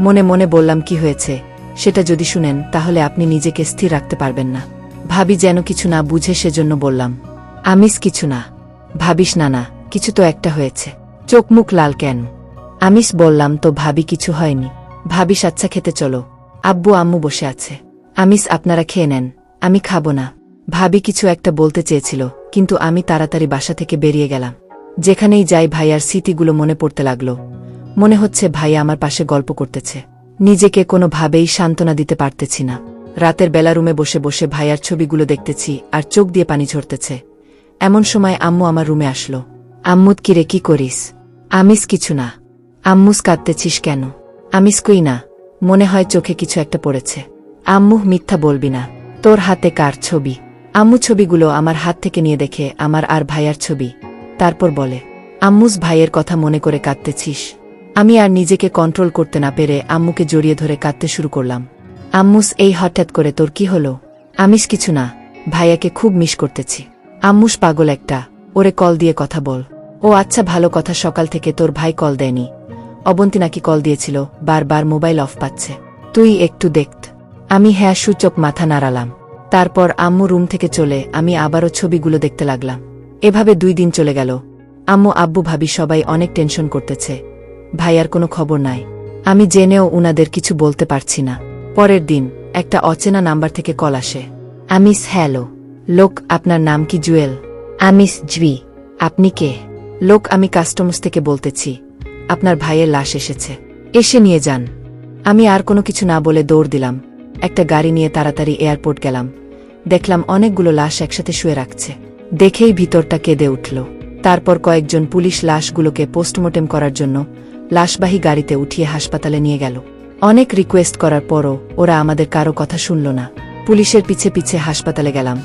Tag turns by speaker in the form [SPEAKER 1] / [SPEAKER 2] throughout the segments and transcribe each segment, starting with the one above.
[SPEAKER 1] মনে মনে বললাম, কি হয়েছে? সেটা যদি শুনেন, তাহলে আপনি নিজেকে স্থির রাখতে পারবেন না। ভাবি যেন কিছু না বুঝে সেজন্য বললাম, আমিস কিছু না। ভাবিস না না, কিছু তো একটা হয়েছে। চোখ মুখ লাল কেন? আমিস বললাম, তো ভাবি কিছু হয়নি। ভাবিস আচ্ছা খেতে চলো। আব্বু, আম্মু বসে আছে। আমিস, আপনারা খেয়ে নেন। আমি খাব না। ভাবি কিছু একটা বলতে চেয়েছিল, কিন্তু আমি তাড়াতাড়ি বাসা থেকে বেরিয়ে গেলাম। যেখানেই যাই, ভাইয়ার স্মৃতিগুলো মনে পড়তে লাগল। মনে হচ্ছে ভাইয়া আমার পাশে গল্প করতেছে। নিজেকে কোনোভাবেই সান্ত্বনা দিতে পারতেছি না। রাতের বেলা রুমে বসে বসে ভাইয়ার ছবিগুলো দেখতেছি আর চোখ দিয়ে পানি ঝরতেছে। এমন সময় আম্মু আমার রুমে আসলো। আম্মুদ কিরে, কি করিস? আমিস কিছু না। আম্মুস কাঁদতেছিস কেন? আমিস কই না। মনে হয় চোখে কিছু একটা পড়েছে। আম্মু, মিথ্যা বলবি না। তোর হাতে কার ছবি? আম্মু ছবিগুলো আমার হাত থেকে নিয়ে দেখে আমার আর ভাইয়ার ছবি। তারপর বলে, আম্মুস ভাইয়ের কথা মনে করে কাঁদতেছিস। আমি আর নিজেকে কন্ট্রোল করতে না পেরে আম্মুকে জড়িয়ে ধরে কাঁদতে শুরু করলাম। আম্মুস, এই হঠাৎ করে তোর কি হলো? আমিস কিছু না, ভাইয়াকে খুব মিস করতেছি। আম্মুস পাগল একটা, ওরে কল দিয়ে কথা বল। ও আচ্ছা ভালো কথা, সকাল থেকে তোর ভাই কল দেয়নি। অবন্তী নাকি কল দিয়েছিল, বারবার মোবাইল অফ পাচ্ছে। তুই একটু দেখত আমি হ্যাঁ সূচক মাথা নাড়ালাম। তারপর আম্মু রুম থেকে চলে, আমি আবারও ছবিগুলো দেখতে লাগলাম। এভাবে দুই দিন চলে গেল। আম্মু, আব্বু, ভাবি সবাই অনেক টেনশন করতেছে। ভাইয়ার কোনো খবর নাই। আমি জেনেও উনাদের কিছু বলতে পারছি না। পরের দিন একটা অচেনা নাম্বার থেকে কল আসে। আমিস, হ্যালো। লোক, আপনার নাম কি জুয়েল? আমিস জুই আপনি কে? লোক, আমি কাস্টমস থেকে বলতেছি। আপনার ভাইয়ের লাশ এসেছে। এসে নিয়ে যান। আমি আর কোনো কিছু না বলে দৌড় দিলাম। একটা গাড়ি নিয়ে তাড়াতাড়ি এয়ারপোর্ট গেলাম। দেখলাম অনেকগুলো লাশ একসাথে শুয়ে রাখছে। দেখেই ভিতরটা কেঁদে উঠল। তারপর কয়েকজন পুলিশ লাশগুলোকে পোস্টমর্টেম করার জন্য লাশবাহী গাড়িতে উঠিয়ে হাসপাতালে নিয়ে গেল। অনেক রিকোয়েস্ট করার পরও ওরা আমাদের কারও কথা শুনল না। পুলিশের পিছে পিছে হাসপাতালে গেলাম।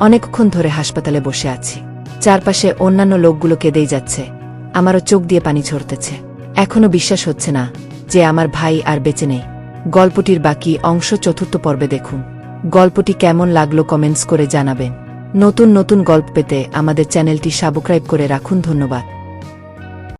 [SPEAKER 1] অনেকক্ষণ ধরে হাসপাতালে বসে আছি। চারপাশে অন্যান্য লোকগুলো কেঁদেই যাচ্ছে। আমারও চোখ দিয়ে পানি ঝরতেছে। এখনও বিশ্বাস হচ্ছে না যে আমার ভাই আর বেঁচে নেই। গল্পটির বাকি অংশ চতুর্থ পর্বে দেখুন। গল্পটি কেমন লাগল কমেন্টস করে জানাবেন। নতুন নতুন গল্প পেতে আমাদের চ্যানেলটি সাবস্ক্রাইব করে রাখুন ধন্যবাদ।